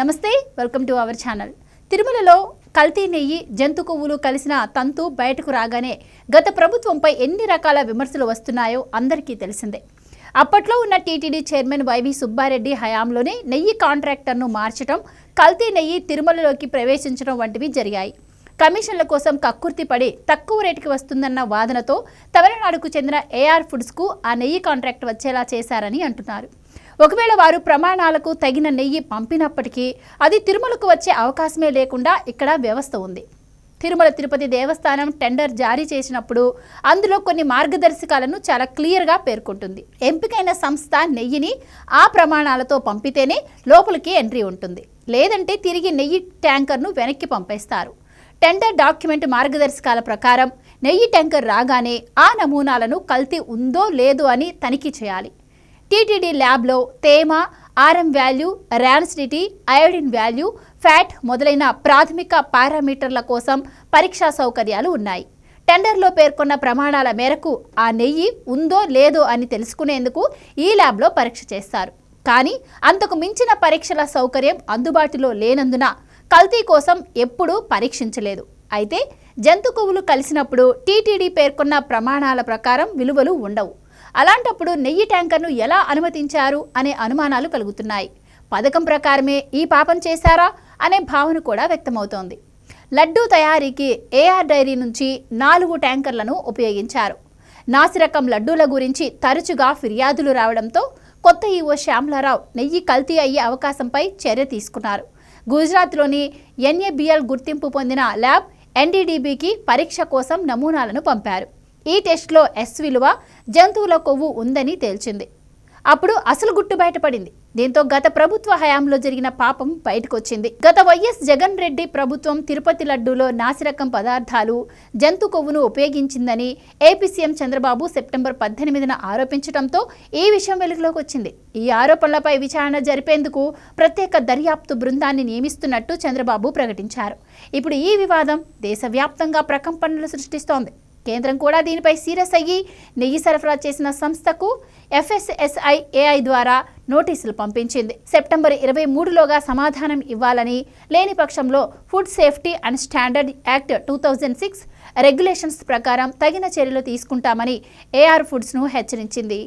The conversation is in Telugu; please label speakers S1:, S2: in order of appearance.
S1: నమస్తే వెల్కమ్ టు అవర్ ఛానల్. తిరుమలలో కల్తీ నెయ్యి జంతు కొవ్వులు కలిసిన తంతు బయటకు రాగానే గత ప్రభుత్వంపై ఎన్ని రకాల విమర్శలు వస్తున్నాయో అందరికీ తెలిసిందే. అప్పట్లో ఉన్న టీటీడీ చైర్మన్ వైవి సుబ్బారెడ్డి హయాంలోనే నెయ్యి కాంట్రాక్టర్ను మార్చడం కల్తీ నెయ్యి తిరుమలలోకి ప్రవేశించడం వంటివి జరిగాయి. కమిషన్ల కోసం కక్కుర్తి పడి తక్కువ రేటుకి వస్తుందన్న వాదనతో తమిళనాడుకు చెందిన ఏఆర్ ఫుడ్స్కు ఆ నెయ్యి కాంట్రాక్ట్ వచ్చేలా చేశారని అంటున్నారు. ఒకవేళ వారు ప్రమాణాలకు తగిన నెయ్యి పంపినప్పటికీ అది తిరుమలకు వచ్చే అవకాశమే లేకుండా ఇక్కడ వ్యవస్థ ఉంది. తిరుమల తిరుపతి దేవస్థానం టెండర్ జారీ చేసినప్పుడు అందులో కొన్ని మార్గదర్శకాలను చాలా క్లియర్గా పేర్కొంటుంది. ఎంపికైన సంస్థ నెయ్యిని ఆ ప్రమాణాలతో పంపితేనే లోపలికి ఎంట్రీ ఉంటుంది. లేదంటే తిరిగి నెయ్యి ట్యాంకర్ను వెనక్కి పంపేస్తారు. టెండర్ డాక్యుమెంట్ మార్గదర్శకాల ప్రకారం నెయ్యి ట్యాంకర్ రాగానే ఆ నమూనాలను కల్తీ ఉందో లేదో అని తనిఖీ చేయాలి. టీటీడీ ల్యాబ్లో తేమ RM value rancidity iodine value fat మొదలైన ప్రాథమిక పారామీటర్ల కోసం పరీక్షా సౌకర్యాలు ఉన్నాయి. టెండర్లో పేర్కొన్న ప్రమాణాల మేరకు ఆ నెయ్యి ఉందో లేదో అని తెలుసుకునేందుకు ఈ ల్యాబ్లో పరీక్ష చేస్తారు. కానీ అంతకు మించిన పరీక్షల సౌకర్యం అందుబాటులో లేనందున కల్తీ కోసం ఎప్పుడూ పరీక్షించలేదు. అయితే జంతు కొవ్వులు కలిసినప్పుడు టీటీడీ పేర్కొన్న ప్రమాణాల ప్రకారం విలువలు ఉండవు. అలాంటప్పుడు నెయ్యి ట్యాంకర్ను ఎలా అనుమతించారు అనే అనుమానాలు కలుగుతున్నాయి. పథకం ప్రకారమే ఈ పాపం చేశారా అనే భావన కూడా వ్యక్తమవుతోంది. లడ్డూ తయారీకి ఏఆర్ డైరీ నుంచి నాలుగు ట్యాంకర్లను ఉపయోగించారు. నాసిరకం లడ్డూల గురించి తరచుగా ఫిర్యాదులు రావడంతో కొత్త ఈవో శ్యామలారావు నెయ్యి కల్తీ అయ్యే అవకాశంపై చర్య తీసుకున్నారు. గుజరాత్లోని ఎన్ఏబిఎల్ గుర్తింపు పొందిన ల్యాబ్ ఎన్డీడీబీకి పరీక్ష కోసం నమూనాలను పంపారు. ఈ టెస్ట్లో ఎస్ విలువ జంతువుల కొవ్వు ఉందని తేల్చింది. అప్పుడు అసలు గుట్టు బయటపడింది. దీంతో గత ప్రభుత్వ హయాంలో జరిగిన పాపం బయటకొచ్చింది. గత వైఎస్ జగన్ రెడ్డి ప్రభుత్వం తిరుపతి లడ్డూలో నాసిరకం పదార్థాలు జంతు కొవ్వును ఉపయోగించిందని ఏపీ సీఎం చంద్రబాబు సెప్టెంబర్ పద్దెనిమిదిన ఆరోపించడంతో ఈ విషయం వెలుగులోకి వచ్చింది ఈ ఆరోపణలపై విచారణ జరిపేందుకు ప్రత్యేక దర్యాప్తు బృందాన్ని నియమిస్తున్నట్టు చంద్రబాబు ప్రకటించారు. ఇప్పుడు ఈ వివాదం దేశవ్యాప్తంగా ప్రకంపనలు సృష్టిస్తోంది. కేంద్రం కూడా దీనిపై సీరియస్ అయ్యి నెయ్యి సరఫరా చేసిన సంస్థకు ఎఫ్ఎస్ఎస్ఐ ఏఐ ద్వారా నోటీసులు పంపించింది. సెప్టెంబర్ ఇరవై మూడులోగా సమాధానం ఇవ్వాలని లేని పక్షంలో food safety and standard act two thousand six regulations ప్రకారం తగిన చర్యలు తీసుకుంటామని ఏఆర్ ఫుడ్స్ను హెచ్చరించింది.